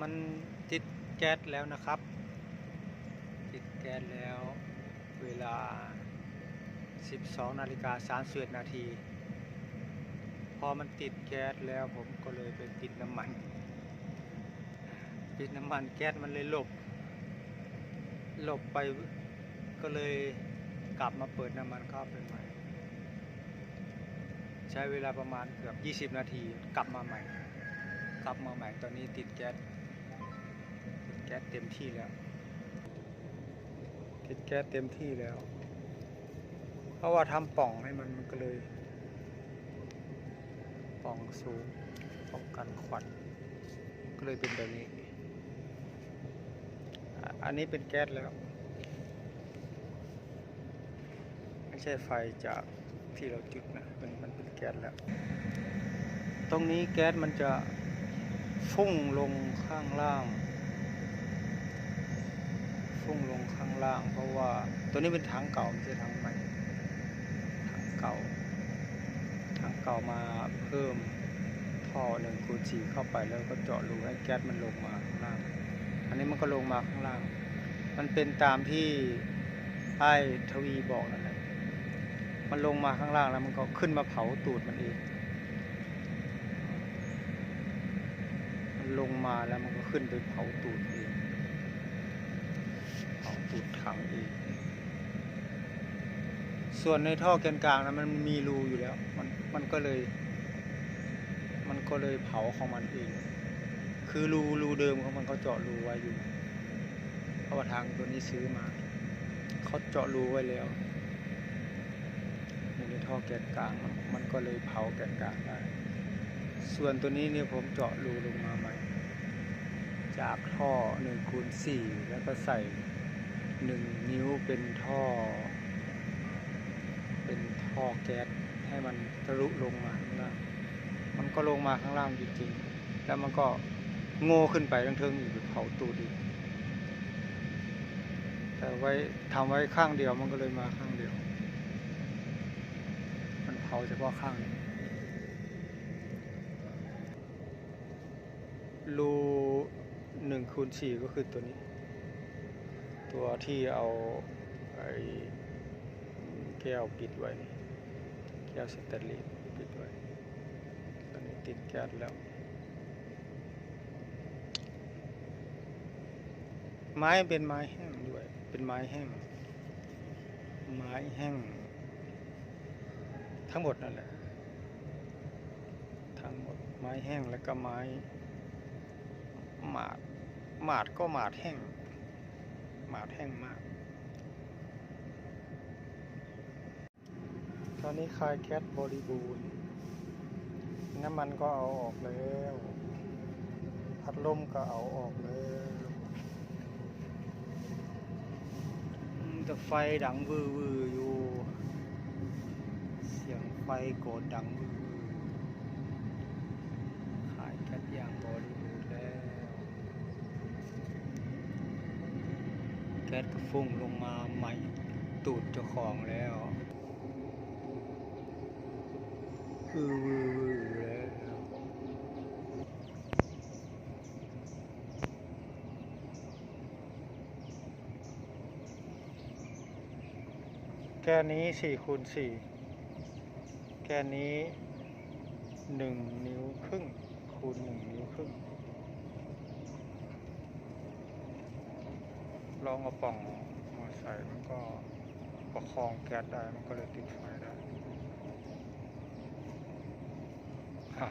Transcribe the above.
มันติดแก๊สแล้วนะครับ ติดแก๊สแล้วเวลา 12นาฬิกา31นาทีพอมันติดแก๊สแล้วผมก็เลยไปปิดน้ำมัน ปิดน้ำมันแก๊สมันเลยหลบ หลบไปก็เลยกลับมาเปิดน้ำมันเข้าไปใหม่ ใช้เวลาประมาณเกือบ 20 นาที กลับมาใหม่ กลับมาใหม่ตอนนี้ติดแก๊ส ก๊สเต็มที่แล้วติดแก๊สเต็มที่แล้ว เพราะว่าทำป่องให้มันมันก็เลย ป่องสูงป้องกันควันก็เลยเป็นแบบนี้ อันนี้เป็นแก๊สแล้ว ไม่ใช่ไฟจากที่เราจุดนะมันมันเป็นแก๊สแล้ว ตรงนี้แก๊สมันจะฟุ้งลงข้างล่าง ฟุ้งลงข้างล่าง เพราะว่าตัวนี้เป็นถังเก่าไม่ใช่ถังใหม่ถังเก่าถังเก่ามาเพิ่มท่อหนึ่งคูณสี่เข้าไปแล้วก็เจาะรูให้แก๊สมันลงมาข้างล่าง อันนี้มันก็ลงมาข้างล่าง มันเป็นตามที่ไอ้ทวีบอกนั่นแหละมันลงมาข้างล่างแล้วมันก็ขึ้นมาเผาตูดมันเองมันลงมาแล้วมันก็ขึ้นไปเผาตูดเอง ตูดถังเองส่วนในท่อแกนกลางนะมันมีรูอยู่แล้ว มันมันก็เลย มันก็เลยเผาของมันเองคือรูรูเดิมของมันเขาเจาะรูไว้อยู่ เพราะว่าทางตัวนี้ซื้อมา เขาเจาะรูไว้แล้วในท่อแกนกลางมันมันก็เลยเผาแกนกลางได้ ส่วนตัวนี้เนี่ยผมเจาะรูลงมาใหม่ จากท่อหนึ่งคูณสี่แล้วก็ใส่ หนึ่งนิ้วเป็นท่อ เป็นท่อแก๊สให้มันทะลุลงมาข้างล่างมันก็ลงมาข้างล่างจริงๆ แล้วมันก็โง่ขึ้นไปทั้งเทิงอยู่เผาตูดอีกแต่ไว้ทำไว้ข้างเดียวมันก็เลยมาข้างเดียว มันเผาเฉพาะข้างรูหนึ่งคูณสี่ก็คือตัวนี้ ตัวที่เอาไอ้แก้วปิดไว้นี่แก้วสแตนเลสปิดไว้ตอนนี้ติดแก๊สแล้ว ไม้เป็นไม้แห้งด้วย เป็นไม้แห้ง ไม้แห้ง ทั้งหมดนั่นแหละ ทั้งหมดไม้แห้งแล้วก็ไม้หมาดหมาดก็หมาดแห้ง หมาแห้งมาก ตอนนี้คายแก๊สบริบูรณ์ น้ำมันก็เอาออกแล้ว พัดลมก็เอาออกแล้วแต่ไฟดังวือวืออยู่ เสียงไฟโกรธดังวือวือขายแก๊สอย่างบริบูรณ์แล้ว แก๊สก็ฟุ้งลงมาใหม่ตูดเจ้าของแล้วอือแล้วแก้นี้สี่คูณสี่แก้นี้หนึ่งนิ้วครึ่งคูณหนึ่งนิ้วครึ่ง ลองเอาป่องมาใส่มันก็ประคองแก๊สได้มันก็เลยติดไฟได้ฮะ